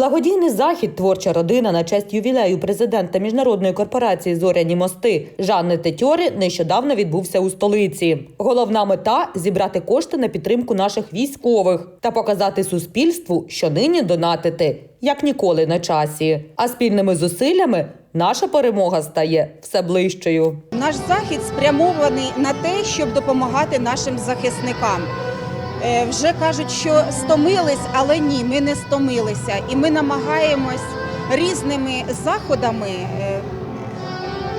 Благодійний захід Творча родина на честь ювілею президента міжнародної корпорації Зоряні мости Жанни Тетьори нещодавно відбувся у столиці. Головна мета зібрати кошти на підтримку наших військових та показати суспільству, що нині донатити як ніколи на часі. А спільними зусиллями наша перемога стає все ближчою. Наш захід спрямований на те, щоб допомагати нашим захисникам. Е, Вже кажуть, що стомились, але ні, ми не стомилися. І ми намагаємось різними заходами е,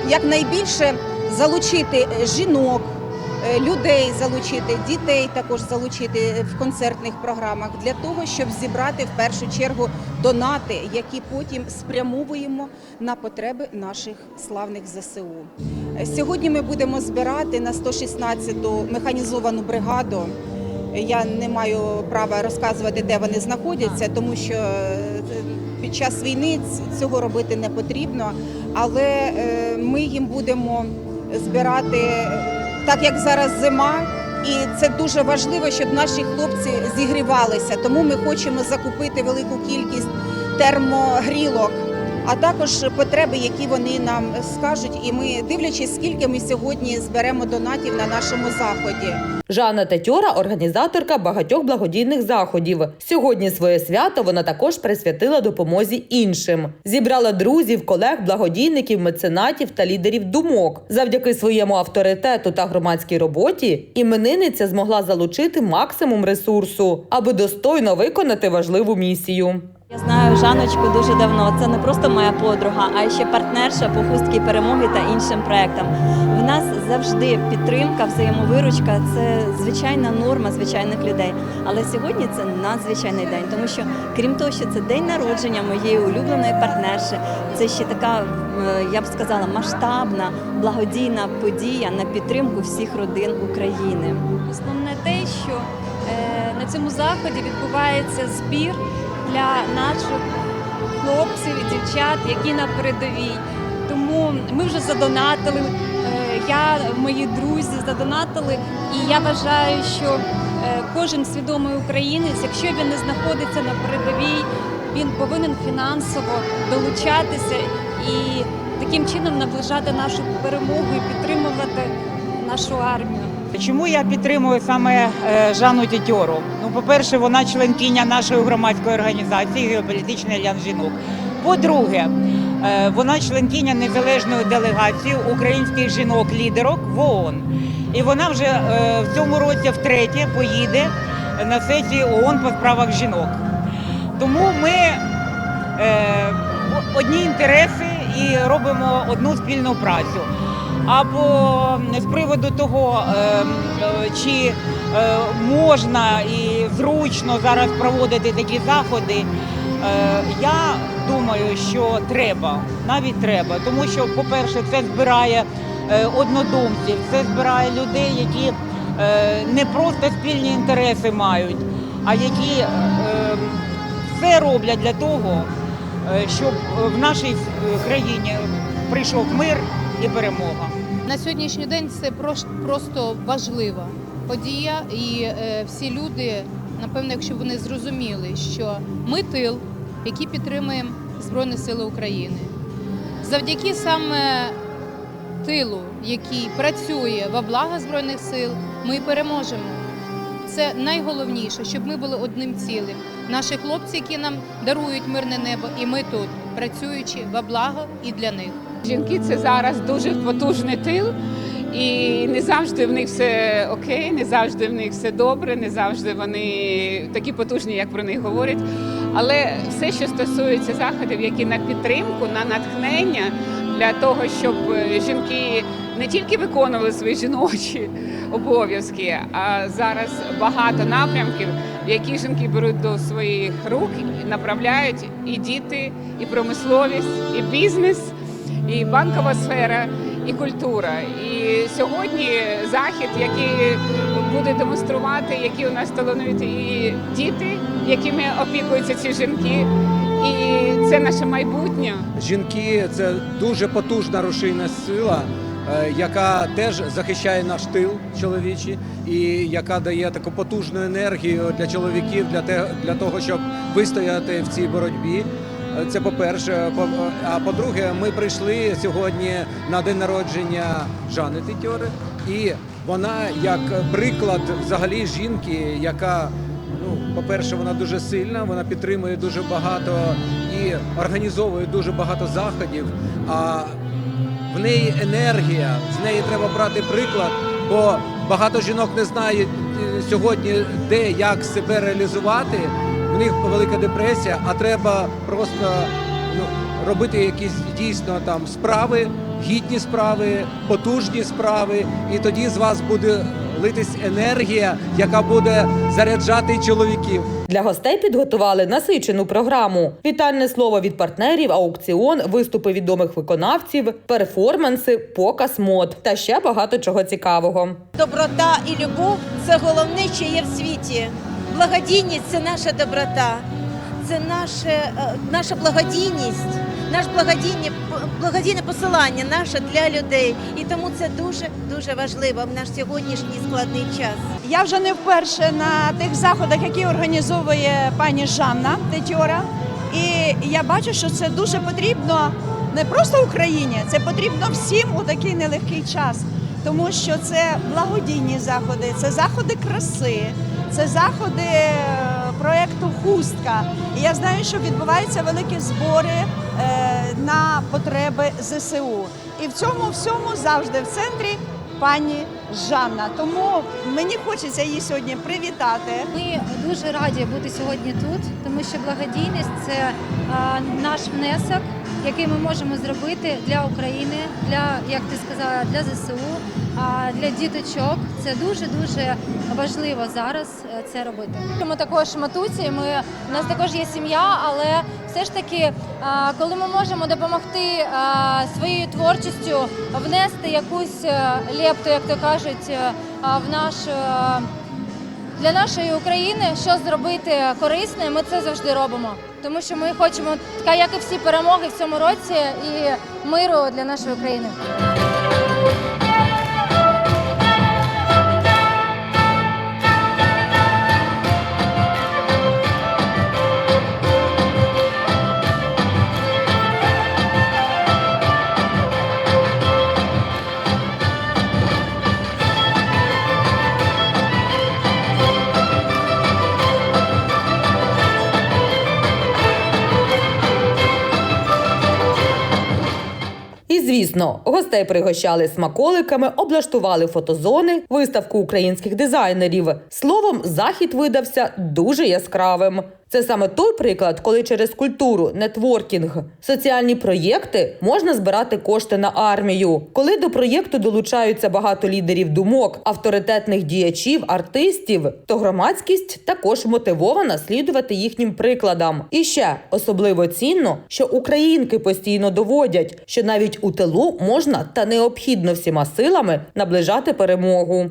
якнайбільше залучити жінок, е, людей залучити, дітей також залучити в концертних програмах для того, щоб зібрати в першу чергу донати, які потім спрямовуємо на потреби наших славних ЗСУ. Сьогодні ми будемо збирати на 116-ту механізовану бригаду. Я не маю права розказувати, де вони знаходяться, тому що е, під час війни цього робити не потрібно. Але е, ми їм будемо збирати так, як зараз зима. І це дуже важливо, щоб наші хлопці зігрівалися. Тому ми хочемо закупити велику кількість термогрілок, а також потреби, які вони нам скажуть. І ми, дивлячись, скільки ми сьогодні зберемо донатів на нашому заході. Жанна Тетьора – організаторка багатьох благодійних заходів. Сьогодні своє свято вона також присвятила допомозі іншим. Зібрала друзів, колег, благодійників, меценатів та лідерів думок. Завдяки своєму авторитету та громадській роботі іменинниця змогла залучити максимум ресурсу, аби достойно виконати важливу місію. Я знаю Жаночку дуже давно. Це не просто моя подруга, а ще партнерша по хустки перемоги та іншим проектам. В нас завжди підтримка, взаємовиручка це звичайна норма звичайних людей. Але сьогодні це надзвичайний день, тому що крім того, що це день народження моєї улюбленої партнерши, це ще така, я б сказала, масштабна благодійна подія на підтримку всіх родин України. Основне те, що е, на цьому заході відбувається збір для наших хлопців і дівчат, які на передовій. Тому ми вже задонатили. е, Я, мої друзі задонатили, і я вважаю, що е, кожен свідомий українець, якщо він не знаходиться на передовій, він повинен фінансово долучатися і таким чином наближати нашу перемогу і підтримувати нашу армію. Чому я підтримую саме е, Жанну Тітьору? Ну, по-перше, вона членкиня нашої громадської організації Геополітичний альянс жінок. По-друге, е, вона членкиня незалежної делегації українських жінок-лідерок в ООН. І вона вже е, в цьому році втретє поїде на сесію ООН по справах жінок. Тому ми одні інтереси і робимо одну спільну працю. Або з приводу того, е, е, чи е, можна і зручно зараз проводити такі заходи, е, я думаю, що треба, навіть треба, тому що, по-перше, це збирає е, однодумців, це збирає людей, які не просто спільні інтереси мають, а які все роблять для того, щоб в нашій країні прийшов мир і перемога. На сьогоднішній день це просто важлива подія, і е, всі люди, напевно, якщо вони зрозуміли, що ми тил, який підтримуємо Збройні Сили України, завдяки саме тилу, який працює во благо Збройних сил, ми переможемо. Це найголовніше, щоб ми були одним цілим. Наші хлопці, які нам дарують мирне небо, і ми тут, працюючи во благо і для них. Жінки це зараз дуже потужний тил, і не завжди в них все окей, не завжди в них все добре, не завжди вони такі потужні, як про них говорять. Але все, що стосується заходів, які на підтримку, на натхнення для того, щоб жінки не тільки виконували свої жіночі обов'язки, а зараз багато напрямків, які жінки беруть до своїх рук направляють і діти, і промисловість, і бізнес і банкова сфера, і культура. І сьогодні захід, який буде демонструвати, які у нас талановиті діти, якими опікуються ці жінки. І це наше майбутнє. Жінки це дуже потужна рушійна сила, е, яка теж захищає наш тил чоловічий, і яка дає таку потужну енергію для чоловіків, для того, щоб вистояти в цій боротьбі. Це. По- А по-друге, ми прийшли сьогодні на день народження Жани Тетьори, і вона як приклад взагалі жінки, яка ну, по-перше, вона дуже сильна, вона підтримує дуже багато і організовує дуже багато заходів. А в неї енергія, з неї треба брати приклад, бо багато жінок не знають е, сьогодні, де як себе реалізувати. В них велика депресія, а треба просто ну, робити якісь дійсно там справи, гідні справи, потужні справи, і тоді з вас буде литись енергія, яка буде заряджати чоловіків. Для гостей підготували насичену програму: вітальне слово від партнерів, аукціон, виступи відомих виконавців, перформанси, показ мод та ще багато чого цікавого. Доброта і любов це головне, що є в світі. Благодійність це наша доброта, це наше, е, наша благодійність, наш благодійне, благодійне посилання наше для людей. І тому це дуже дуже важливо в наш сьогоднішній складний час. Я вже не вперше на тих заходах, які організовує пані Жанна Тетьора. І я бачу, що це дуже потрібно не просто Україні, це потрібно всім у такий нелегкий час. Тому що це благодійні заходи, це заходи краси, це заходи е, проєкту Хустка. І я знаю, що відбуваються великі збори е, на потреби ЗСУ. І в цьому всьому завжди в центрі пані Жанна. Тому мені хочеться її сьогодні привітати. Ми дуже раді бути сьогодні тут, тому що благодійність це а, наш внесок, який ми можемо зробити для України, для як ти сказала, для ЗСУ, для діточок. Це дуже дуже важливо зараз е, це робити. Ми також матуці. Ми у нас також є сім'я, але все ж таки, коли ми можемо допомогти своєю творчістю внести якусь е, лепту, як то кажуть, е, в наш. е, для нашої України що зробити корисне, ми це завжди робимо. Тому що ми хочемо, така як і всі перемоги в цьому році, і миру для нашої України. Звісно, гостей пригощали смаколиками, облаштували фотозони, виставку українських дизайнерів. Словом, захід видався дуже яскравим. Це саме той приклад, коли через культуру, нетворкінг, соціальні проєкти можна збирати кошти на армію. Коли до проєкту долучаються багато лідерів думок, авторитетних діячів, артистів, то громадськість також мотивована слідувати їхнім прикладам. І ще особливо цінно, що українки постійно доводять, що навіть у тилу можна та необхідно всіма силами наближати перемогу.